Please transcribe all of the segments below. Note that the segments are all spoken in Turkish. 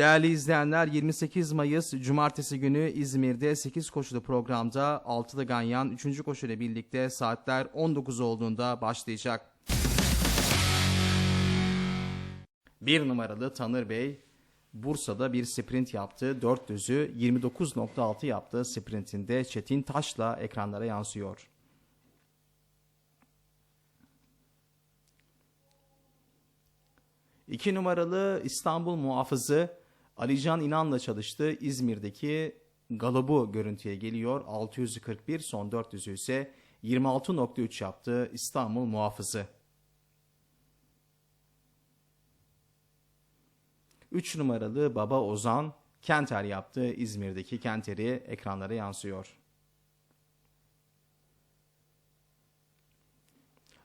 Değerli izleyenler 28 Mayıs Cumartesi günü İzmir'de 8 koşulu programda Altılı Ganyan 3. koşu ile birlikte saatler 19 olduğunda başlayacak. Bir numaralı Tanır Bey Bursa'da bir sprint yaptı. 400'ü 29.6 yaptı. Sprintinde Çetin Taş'la ekranlara yansıyor. İki numaralı İstanbul muhafızı Alican İnan'la çalıştı. İzmir'deki Galop'u görüntüye geliyor. 641 son 400'ü ise 26.3 yaptı İstanbul muhafızı. 3 numaralı Baba Ozan Kenter yaptı. İzmir'deki Kenter'i ekranlara yansıyor.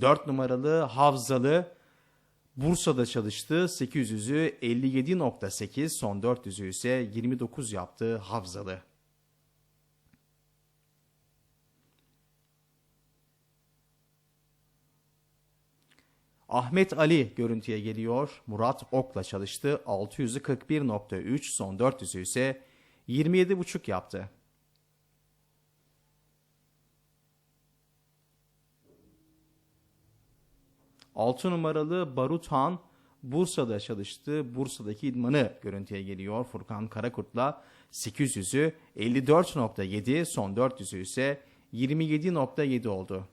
4 numaralı Havzalı Bursa'da çalıştı. 800'ü 57.8 son 400'ü ise 29 yaptı Havzalı. Ahmet Ali görüntüye geliyor. Murat Ok'la çalıştı. 600'ü 41.3 son 400'ü ise 27.5 yaptı. Altı numaralı Barut Han Bursa'da çalıştı. Bursa'daki idmanı görüntüye geliyor. Furkan Karakurt'la 800'ü 54.7 son 400'ü ise 27.7 oldu.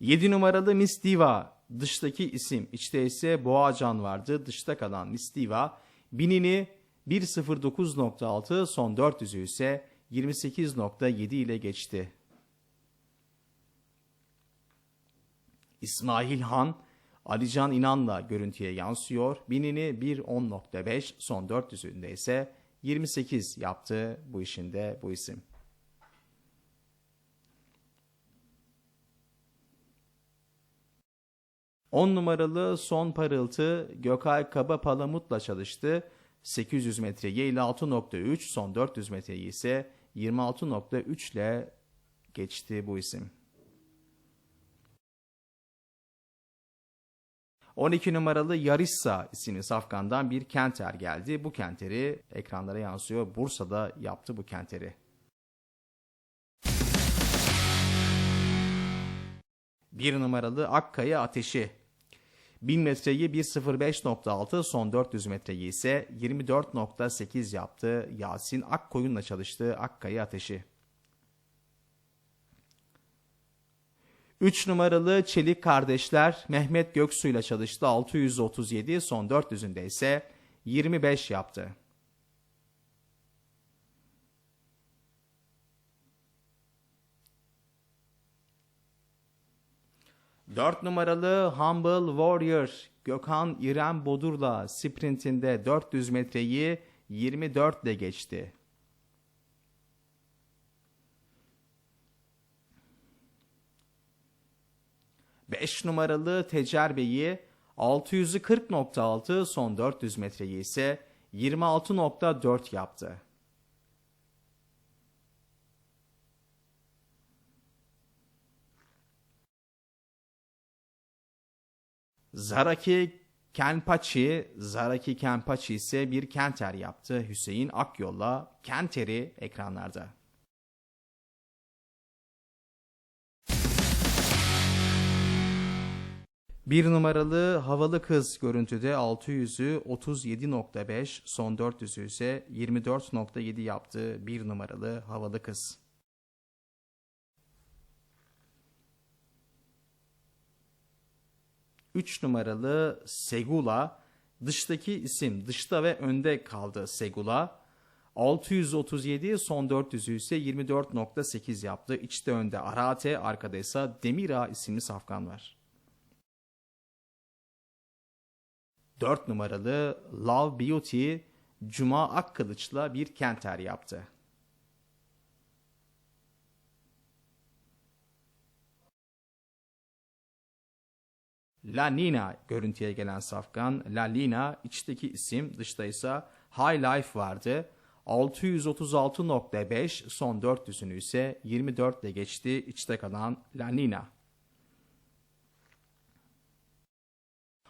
7 numaralı Miss Diva dıştaki isim içte ise Boğacan vardı. Dışta kalan Miss Diva binini 1.09.6 son 400'ü ise 28.7 ile geçti. İsmail Han Alican İnan'la görüntüye yansıyor. Binini 1.10.5 son 400'ünde ise 28 yaptı bu işinde bu isim. On numaralı son parıltı Gökay Kaba Palamut'la çalıştı. 800 metreyi 56.3 son 400 metreyi ise 26.3 ile geçti bu isim. 12 numaralı Yarissa isimli safkandan bir kenter geldi. Bu kenteri ekranlara yansıyor. Bursa'da yaptı bu kenteri. Bir numaralı Akkaya Ateşi. 1000 metreyi 1.05.6 son 400 metreyi ise 24.8 yaptı. Yasin Akkoyun'la çalıştı Akkaya Ateşi. 3 numaralı Çelik kardeşler Mehmet Göksu ile çalıştı 637 son 400'ünde ise 25 yaptı. Dört numaralı Humble Warrior Gökhan İrem Bodur'la sprintinde 400 metreyi 24 ile geçti. 5 numaralı Tecerbe'yi 600'ü 40.6 son 400 metreyi ise 26.4 yaptı. Zaraki Kenpachi, Zaraki Kenpachi ise bir kenter yaptı. Hüseyin Akyol'la kenteri ekranlarda. Bir numaralı havalı kız görüntüde 600'ü 37.5 son 400'ü ise 24.7 yaptı bir numaralı havalı kız. Üç numaralı Segula dıştaki isim dışta ve önde kaldı Segula. 637 son 400'ü ise 24.8 yaptı. İçte önde Arate arkada ise Demira isimli safkan var. 4 numaralı Love Beauty Cuma Akkılıç'la bir kenter yaptı. La Nina görüntüye gelen safkan. La Nina içteki isim dışta ise High Life vardı. 636.5 son 400'ünü ise 24 ile geçti içte kalan La Nina.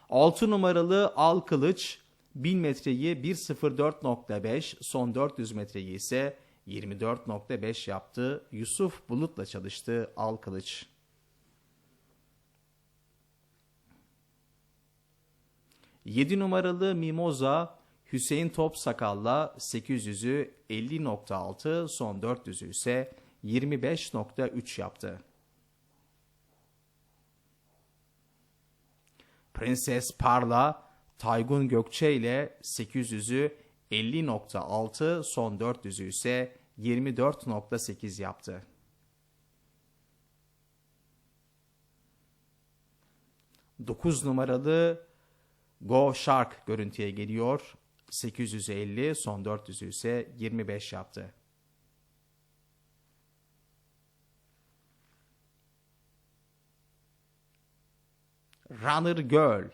6 numaralı Al Kılıç 1000 metreyi 1.04.5 son 400 metreyi ise 24.5 yaptı. Yusuf Bulut'la çalıştı Al Kılıç. Yedi numaralı Mimoza Hüseyin Top Sakal'la 800'ü 50.6 son 400'ü ise 25.3 yaptı. Prenses Parla Taygun Gökçe ile 800'ü 50.6 son 400'ü ise 24.8 yaptı. Dokuz numaralı Go Shark görüntüye geliyor. 850 son 400'ü ise 25 yaptı. Runner Girl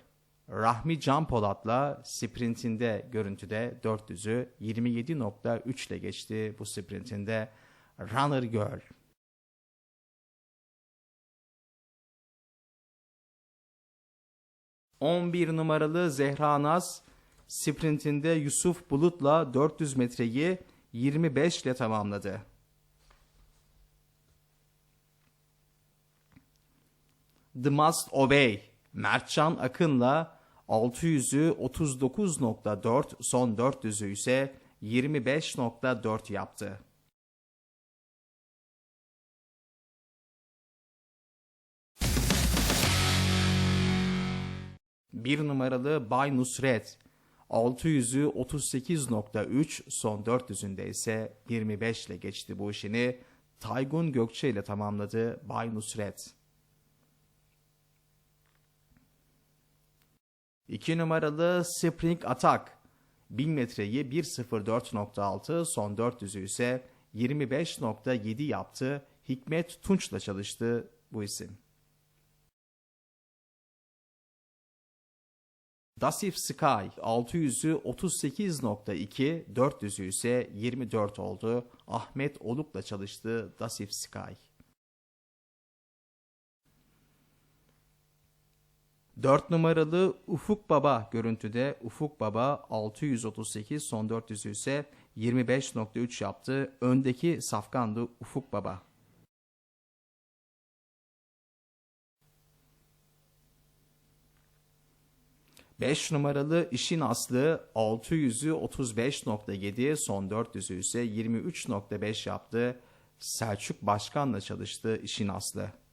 Rahmi Can Polat'la sprintinde görüntüde 400'ü 27.3 ile geçti bu sprintinde Runner Girl. ...11 numaralı Zehra Naz... ...sprintinde Yusuf Bulut'la 400 metreyi 25 ile tamamladı. The Must Obey... ...Mertcan Akın'la 600'ü 39.4 son 400'ü ise 25.4 yaptı. Bir numaralı Bay Nusret 600'ü 38.3 son 400'ünde ise 25 ile geçti bu işini. Taygun Gökçe ile tamamladı Bay Nusret. 2 numaralı Spring Attack 1000 metreyi 1.04.6 son 400'ü ise 25.7 yaptı. Hikmet Tunç'la çalıştı bu isim. Dasif Sky 600'ü 38.2, 400'ü ise 24 oldu. Ahmet Oluk'la çalıştı Dasif Sky. 4 numaralı Ufuk Baba görüntüde Ufuk Baba 638 son 400'ü ise 25.3 yaptı. Öndeki safkandı Ufuk Baba. Beş numaralı işin aslı 600'ü 35.7 son 400'ü ise 23.5 yaptı. Selçuk Başkan'la çalıştı işin aslı.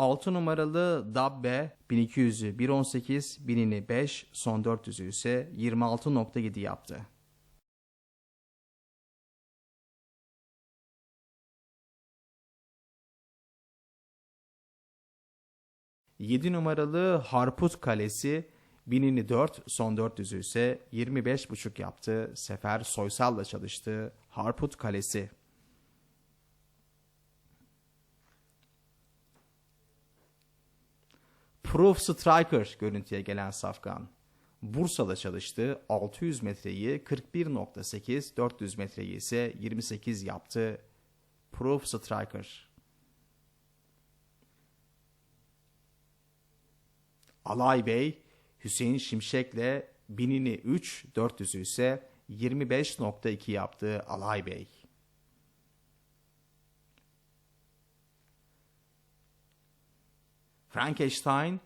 6 numaralı Dabbe 1200'ü 1.18, 1000'ini 5, son 400'ü ise 26.7 yaptı. Yedi numaralı Harput Kalesi 1000'ini 4, son 400'ü ise 25.5 yaptı. Sefer Soysal'la çalıştı. Harput Kalesi. Proof Striker görüntüye gelen Safkan. Bursa'da çalıştı. 600 metreyi 41.8, 400 metreyi ise 28 yaptı. Proof Striker. Alay Bey, Hüseyin Şimşek'le binini 3, 400'ü ise 25.2 yaptı Alay Bey. Frankenstein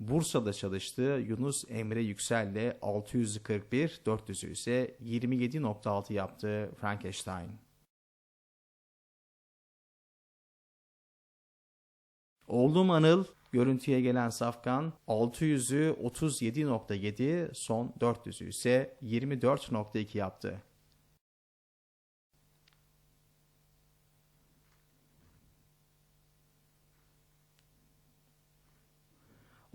Bursa'da çalıştı. Yunus Emre Yüksel'le 641, 400'ü ise 27.6 yaptı Frankenstein. Oğlum Anıl görüntüye gelen Safkan 600'ü 37.7 son 400'ü ise 24.2 yaptı.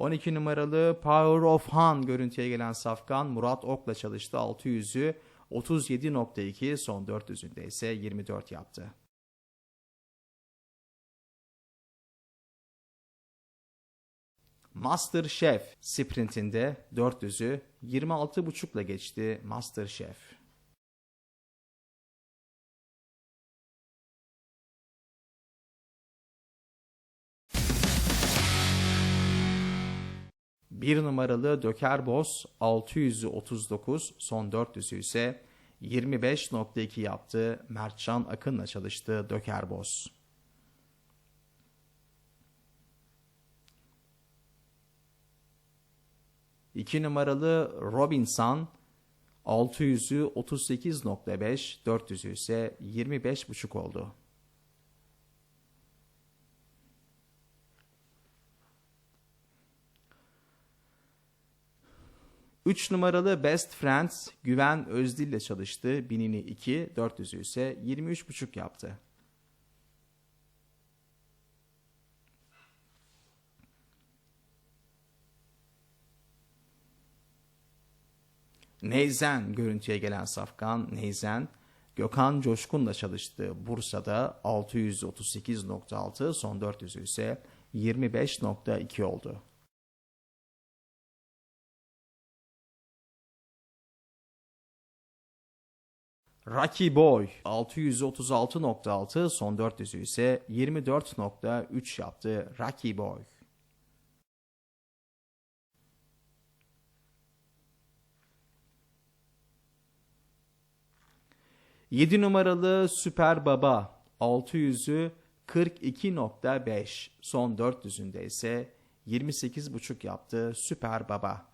12 numaralı Power of Han görüntüye gelen safkan Murat Ok'la çalıştı. 600'ü 37.2 son 400'ünde ise 24 yaptı. Master Chef sprintinde 400'ü 26.5 ile geçti Master Chef. 1 numaralı Döker Boz 639 son 400'ü ise 25.2 yaptı. Mertcan Akın'la çalıştı Döker Boz. İki numaralı Robinson 600'ü 38.5, 400'ü ise 25.5 oldu. 3 numaralı Best Friends Güven Özdil ile çalıştı. Binini 2, 400'ü ise 23.5 yaptı. Neyzen görüntüye gelen safkan Neyzen Gökhan Coşkun'la çalıştı. Bursa'da 638.6 son 400'ü ise 25.2 oldu. Rocky Boy 636.6 son 400'ü ise 24.3 yaptı Rocky Boy. Yedi numaralı Süper Baba 600'ü 42.5 son 400'ünde ise 28.5 yaptı Süper Baba.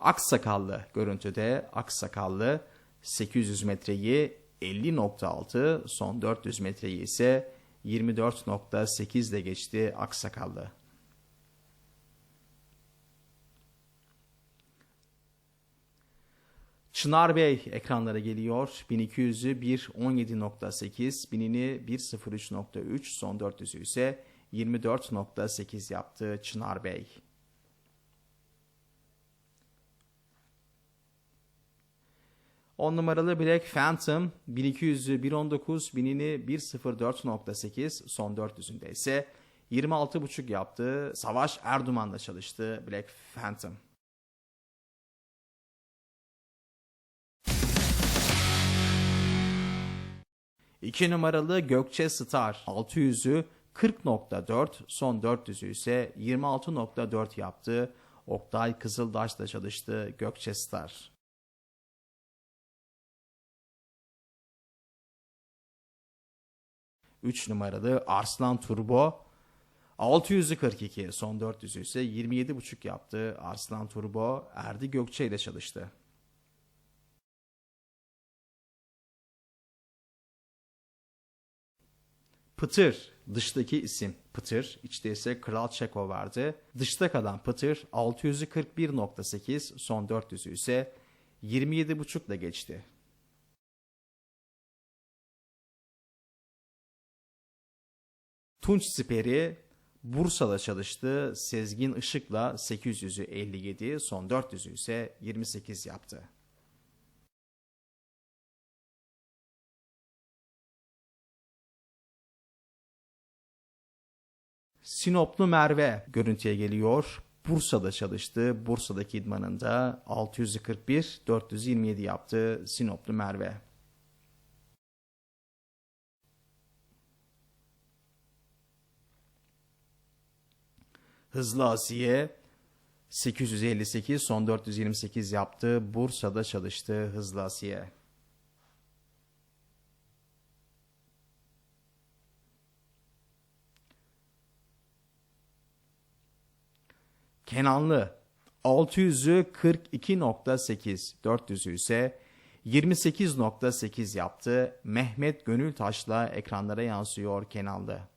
Aksakallı görüntüde Aksakallı 800 metreyi 50.6 son 400 metreyi ise 24.8 ile geçti Aksakallı. Çınar Bey ekranlara geliyor. 1200'ü 1.17.8, binini 1.03.3, son 400'ü ise 24.8 yaptı Çınar Bey. 10 numaralı Black Phantom 1200'ü 1.19 binini 1.04.8 son 400'ünde ise 26.5 yaptı. Savaş Erduman'la çalıştı Black Phantom. İki numaralı Gökçe Star 600'ü 40.4 son 400'ü ise 26.4 yaptı. Oktay Kızıldaş'la çalıştı Gökçe Star. 3 numaralı Arslan Turbo 642 son 400'ü ise 27.5 yaptı. Arslan Turbo Erdi Gökçe ile çalıştı. Pıtır dıştaki isim Pıtır içte ise Kral Çeko vardı. Dışta kalan Pıtır 641.8 son 400'ü ise 27.5 ile geçti. Tunç Siperi Bursa'da çalıştı. Sezgin Işık'la 800'ü 57, son 400'ü ise 28 yaptı. Sinoplu Merve görüntüye geliyor. Bursa'da çalıştı. Bursa'daki idmanında 641, 427 yaptı Sinoplu Merve. Hızlı Asiye 858 son 428 yaptı. Bursa'da çalıştı Hızlı Asiye. Kenanlı 600'ü 42.8, 400'ü ise 28.8 yaptı. Mehmet Gönültaş'la ekranlara yansıyor Kenanlı.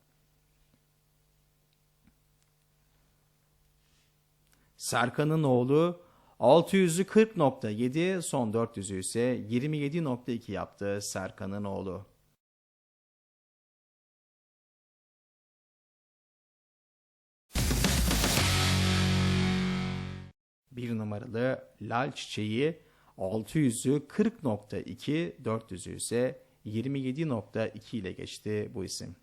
Serkan'ın oğlu 600'ü 40.7 son 400'ü ise 27.2 yaptı Serkan'ın oğlu. Bir numaralı Lal Çiçeği 600'ü 40.2 400'ü ise 27.2 ile geçti bu isim.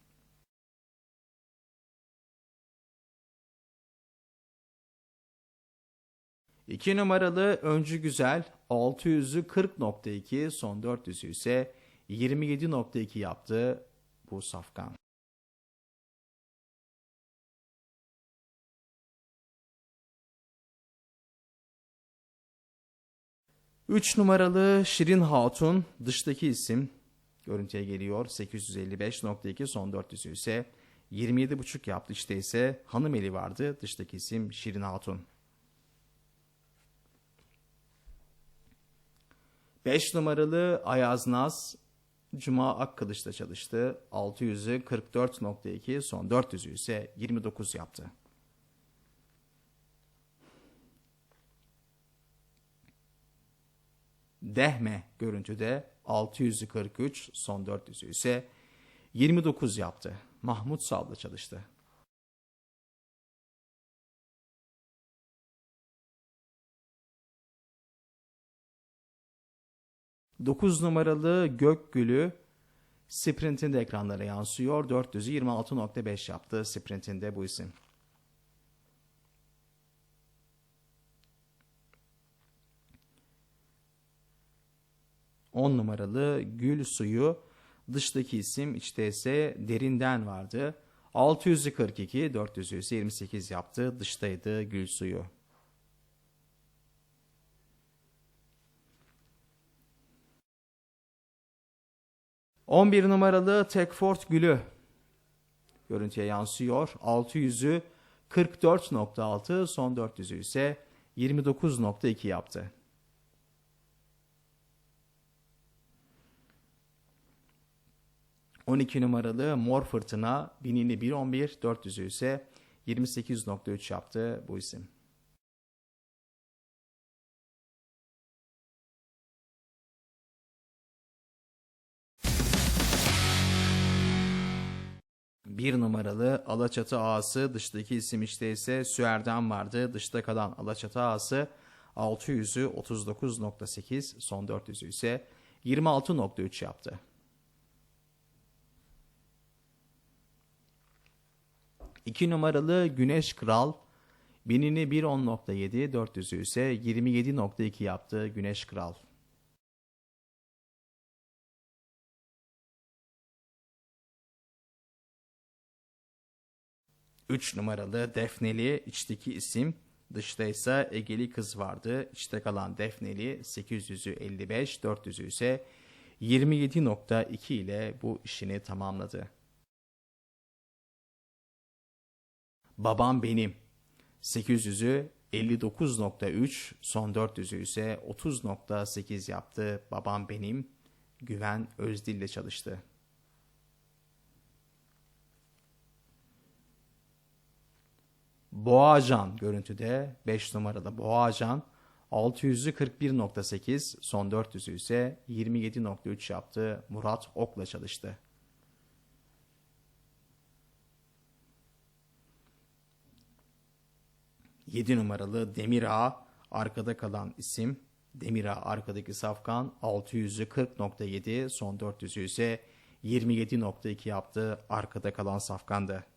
2 numaralı Öncü Güzel 600'ü 40.2 son 400'ü ise 27.2 yaptı bu safkan. Üç numaralı Şirin Hatun dıştaki isim görüntüye geliyor. 855.2 son 400'ü ise 27.5 yaptı. İşte ise hanım eli vardı. Dıştaki isim Şirin Hatun. 5 numaralı Ayaz Naz Cuma Akkılıç'ta çalıştı. 600'ü 44.2 son 400'ü ise 29 yaptı. Dehme görüntüde 643 son 400'ü ise 29 yaptı. Mahmut Sav'la çalıştı. Dokuz numaralı Gökgül'ü sprintinde ekranlara yansıyor. 400'ü 26.5 yaptı sprintinde bu isim. 10 numaralı gül suyu dıştaki isim içte ise derinden vardı. 642 400'ü ise 28 yaptı. Dıştaydı gül suyu. On bir numaralı Tekfort Gülü görüntüye yansıyor. 600'ü 44.6 son 400'ü ise 29.2 yaptı. 12 numaralı Mor Fırtına 1000'ini 1.11 400'ü ise 28.3 yaptı bu isim. Bir numaralı Alaçatı ağası dıştaki isim işte ise Süer'den vardı. Dışta kalan Alaçatı ağası 600'ü 39.8 son 400'ü ise 26.3 yaptı. 2 numaralı Güneş Kral binini 1.10.7 400'ü ise 27.2 yaptı Güneş Kral. Üç numaralı Defneli içteki isim Dışta ise Egeli kız vardı. İçte kalan Defneli 800'ü 55, 400'ü ise 27.2 ile bu işini tamamladı. Babam benim. 800'ü 59.3, son 400'ü ise 30.8 yaptı. Babam benim. Güven Özdil ile çalıştı. Boğacan görüntüde 5 numarada Boğacan 600'ü 41.8 son 400'ü ise 27.3 yaptı. Murat Ok'la çalıştı. 7 numaralı Demir Ağa arkada kalan isim. Demir Ağa arkadaki safkan 600'ü 40.7 son 400'ü ise 27.2 yaptı arkada kalan safkandı.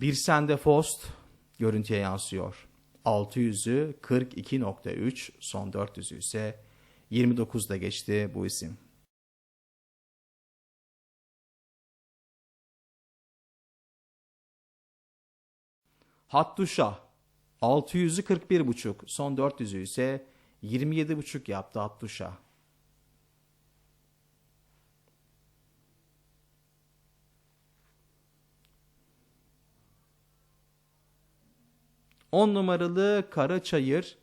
Bir sende Fost görüntüye yansıyor. 600'ü 42.3, son 400'ü ise 29'da geçti bu isim. Hattuşa 600'ü 41.5, son 400'ü ise 27.5 yaptı Hattuşa. 10 numaralı Karaçayır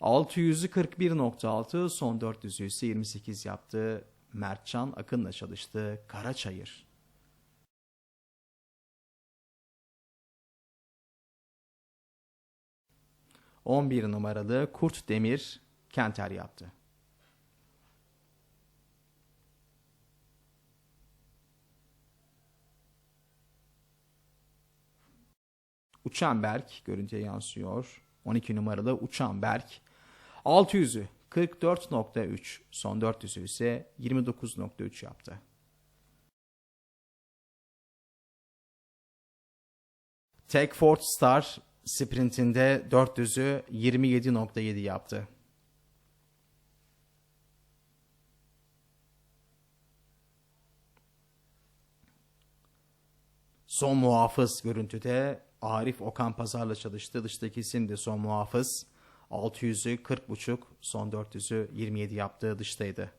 641.6 son 400'ü ise 28 yaptı. Mertcan Akın'la çalıştı Karaçayır. On bir numaralı Kurt Demir Kenter yaptı. Uçan Berk görüntüye yansıyor. 12 numaralı Uçan Berk. 600'ü 44.3 son 400'ü ise 29.3 yaptı. Tech Ford Star sprintinde 400'ü 27.7 yaptı. Son muhafız görüntüde Arif Okan Pazar'la çalıştı. Dıştaki isim de son muhafız. 600'ü 40.5, son 400'ü 27 yaptığı dıştaydı.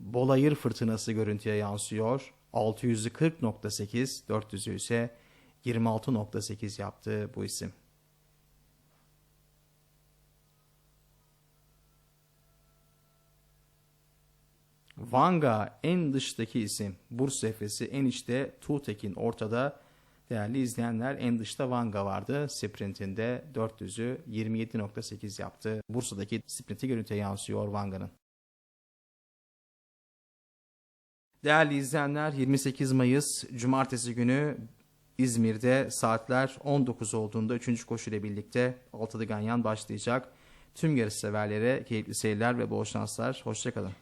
Bolayır fırtınası görüntüye yansıyor. 600'ü 40.8, 400'ü ise 26.8 yaptı bu isim. Vanga en dıştaki isim. Bursa Efes'i en içte Tuğtekin ortada. Değerli izleyenler en dışta Vanga vardı. Sprintinde 400'ü 27.8 yaptı. Bursa'daki sprinti görüntüye yansıyor Vanga'nın. Değerli izleyenler 28 Mayıs Cumartesi günü İzmir'de saatler 19 olduğunda 3. koşu ile birlikte Altılı Ganyan başlayacak. Tüm yarış severlere keyifli seyirler ve bol şanslar. Hoşçakalın.